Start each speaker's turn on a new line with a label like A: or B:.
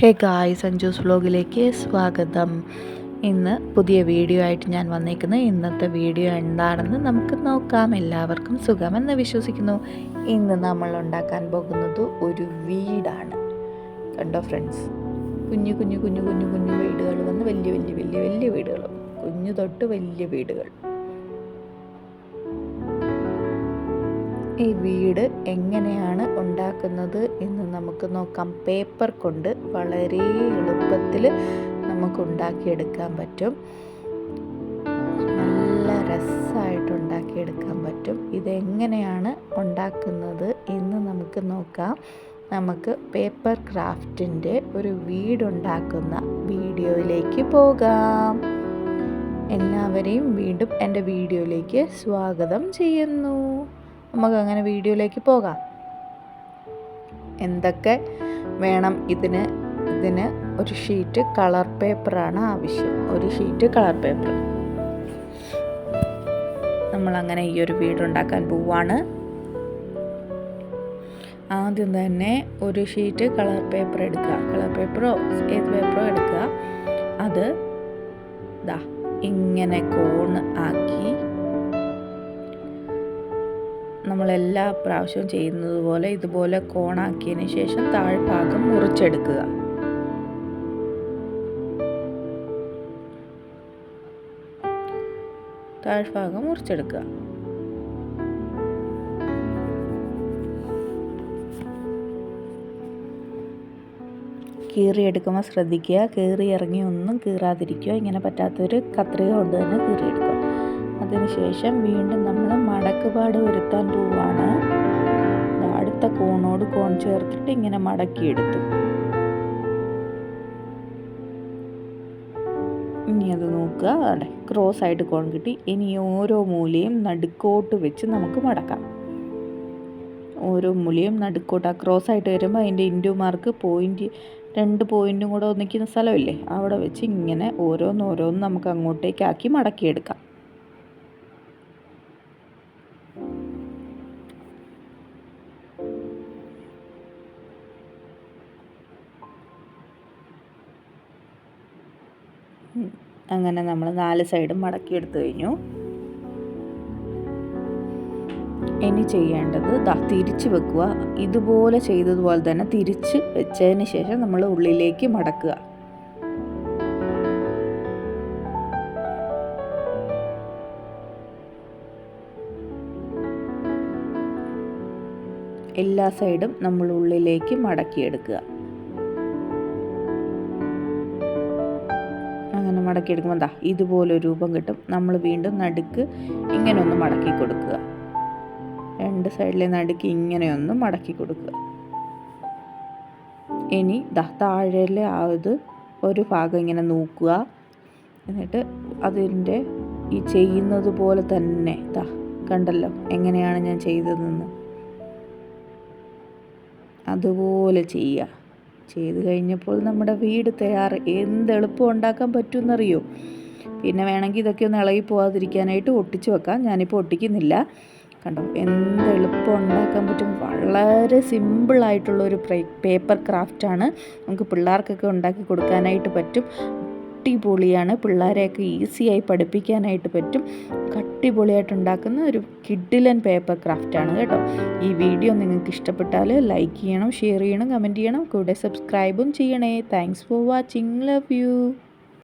A: ഹേ ഗായ് സഞ്ജൂസ് വ്ലോഗിലേക്ക് സ്വാഗതം. ഇന്ന് പുതിയ വീഡിയോ ആയിട്ട് ഞാൻ വന്നേക്കുന്നത് ഇന്നത്തെ വീഡിയോ എന്താണെന്ന് നമുക്ക് നോക്കാം. എല്ലാവർക്കും സുഖമെന്ന് വിശ്വസിക്കുന്നു. ഇന്ന് നമ്മൾ ഉണ്ടാക്കാൻ പോകുന്നത് ഒരു വീടാണ്. കണ്ടോ ഫ്രണ്ട്സ്? കുഞ്ഞു കുഞ്ഞു കുഞ്ഞു കുഞ്ഞു കുഞ്ഞു വീടുകൾ വന്ന് വലിയ വലിയ വലിയ വലിയ വീടുകൾ. കുഞ്ഞു തൊട്ട് വലിയ വീടുകൾ. ഈ വീട് എങ്ങനെയാണ് ഉണ്ടാക്കുന്നത് എന്ന് നമുക്ക് നോക്കാം. പേപ്പർ കൊണ്ട് വളരെ എളുപ്പത്തിൽ നമുക്ക് ഉണ്ടാക്കിയെടുക്കാൻ പറ്റും. നല്ല രസമായിട്ട് ഉണ്ടാക്കിയെടുക്കാൻ പറ്റും. ഇതെങ്ങനെയാണ് ഉണ്ടാക്കുന്നത് എന്ന് നമുക്ക് നോക്കാം. നമുക്ക് പേപ്പർ ക്രാഫ്റ്റിന്റെ ഒരു വീടുണ്ടാക്കുന്ന വീഡിയോയിലേക്ക് പോകാം. എല്ലാവരെയും വീണ്ടും എന്റെ വീഡിയോയിലേക്ക് സ്വാഗതം ചെയ്യുന്നു. നമുക്ക് അങ്ങനെ വീഡിയോയിലേക്ക് പോകാം. എന്തൊക്കെ വേണം ഇതിന്? ഇതിന് ഒരു ഷീറ്റ് കളർ പേപ്പറാണ് ആവശ്യം. ഒരു ഷീറ്റ് കളർ പേപ്പർ. നമ്മളങ്ങനെ ഈ ഒരു വീടുണ്ടാക്കാൻ പോവാണ്. ആദ്യം തന്നെ ഒരു ഷീറ്റ് കളർ പേപ്പർ എടുക്കുക. കളർ പേപ്പറോ ഏത് പേപ്പറോ എടുക്കുക. അത് ദാ ഇങ്ങനെ കോൺ ആക്കി നമ്മളെല്ലാ പ്രാവശ്യവും ചെയ്യുന്നത് പോലെ ഇതുപോലെ കോണാക്കിയതിന് ശേഷം താഴ്ഭാഗം മുറിച്ചെടുക്കുക. താഴ്ഭാഗം മുറിച്ചെടുക്കുക. കീറിയെടുക്കുമ്പോൾ ശ്രദ്ധിക്കുക. കീറി ഇറങ്ങി ഒന്നും കീറാതിരിക്കുക. ഇങ്ങനെ പറ്റാത്തൊരു കത്രിക കൊണ്ട് തന്നെ കീറിയെടുക്കുക. അതിനുശേഷം വീണ്ടും നമ്മൾ മടക്കുപാട് വരുത്താൻ പോവാണ്. അടുത്ത കോണോട് കോൺ ചേർത്തിട്ട് ഇങ്ങനെ മടക്കിയെടുത്തു. ഇനി അത് നോക്കുക. അതെ ക്രോസ് ആയിട്ട് കോൺ കിട്ടി. ഇനി ഓരോ മൂലയും നടുക്കോട്ട് വെച്ച് നമുക്ക് മടക്കാം. ഓരോ മൂലയും നടുക്കോട്ട്. ആ ക്രോസ് ആയിട്ട് വരുമ്പോൾ അതിന്റെ ഇൻഡു മാർക്ക് പോയിന്റ് രണ്ട് പോയിന്റും കൂടെ ഒന്നിക്കുന്ന സ്ഥലമില്ലേ? അവിടെ വെച്ച് ഇങ്ങനെ ഓരോന്നോരോന്ന് നമുക്ക് അങ്ങോട്ടേക്കാക്കി മടക്കിയെടുക്കാം. അങ്ങനെ നമ്മൾ നാല് സൈഡും മടക്കിയെടുത്ത് കഴിഞ്ഞു. ഇനി ചെയ്യേണ്ടത് ദാ തിരിച്ച് വെക്കുക. ഇതുപോലെ ചെയ്തതുപോലെ തന്നെ തിരിച്ച് വെച്ചതിന് ശേഷം നമ്മൾ ഉള്ളിലേക്ക് മടക്കുക. എല്ലാ സൈഡും നമ്മൾ ഉള്ളിലേക്ക് മടക്കിയെടുക്കുക അങ്ങനെ മടക്കിയെടുക്കുമ്പോൾ എന്താ ഇതുപോലെ രൂപം കിട്ടും. നമ്മൾ വീണ്ടും നടുക്ക് ഇങ്ങനെ ഒന്ന് മടക്കി കൊടുക്കുക. രണ്ട് സൈഡിലെ നടുക്ക് ഇങ്ങനെ ഒന്ന് മടക്കി കൊടുക്കുക. ഇനി ദാ താഴെ ആ ഇത് ഒരു ഭാഗം ഇങ്ങനെ നോക്കുക. എന്നിട്ട് അതിന്റെ ഈ ചെയ്യുന്നത് പോലെ തന്നെ ദാ കണ്ടല്ലോ എങ്ങനെയാണ് ഞാൻ ചെയ്തതെന്ന്. അതുപോലെ ചെയ്യുക. ചെയ്ത് കഴിഞ്ഞപ്പോൾ നമ്മുടെ വീട് തയ്യാറ് എന്ത് എളുപ്പം ഉണ്ടാക്കാൻ പറ്റുമെന്നറിയോ? പിന്നെ വേണമെങ്കിൽ ഇതൊക്കെ ഒന്ന് ഇളകി പോകാതിരിക്കാനായിട്ട് ഒട്ടിച്ച് വെക്കാം. ഞാനിപ്പോൾ ഒട്ടിക്കുന്നില്ല. കണ്ടോ? എന്ത് എളുപ്പം ഉണ്ടാക്കാൻ പറ്റും. വളരെ സിമ്പിളായിട്ടുള്ളൊരു പേപ്പർ ക്രാഫ്റ്റാണ്. നമുക്ക് പിള്ളേർക്കൊക്കെ ഉണ്ടാക്കി കൊടുക്കാനായിട്ട് പറ്റും. അടിപൊളിയാണ്. പിള്ളേരെയൊക്കെ ഈസിയായി പഠിപ്പിക്കാനായിട്ട് പറ്റും. അടിപൊളിയായിട്ട് ഉണ്ടാക്കുന്ന ഒരു കിഡിലൻ പേപ്പർ ക്രാഫ്റ്റാണ് കേട്ടോ. ഈ വീഡിയോ നിങ്ങൾക്ക് ഇഷ്ടപ്പെട്ടാൽ ലൈക്ക് ചെയ്യണം ഷെയർ ചെയ്യണം കമന്റ് ചെയ്യണം. കൂടെ സബ്സ്ക്രൈബും ചെയ്യണേ. Thanks for watching love you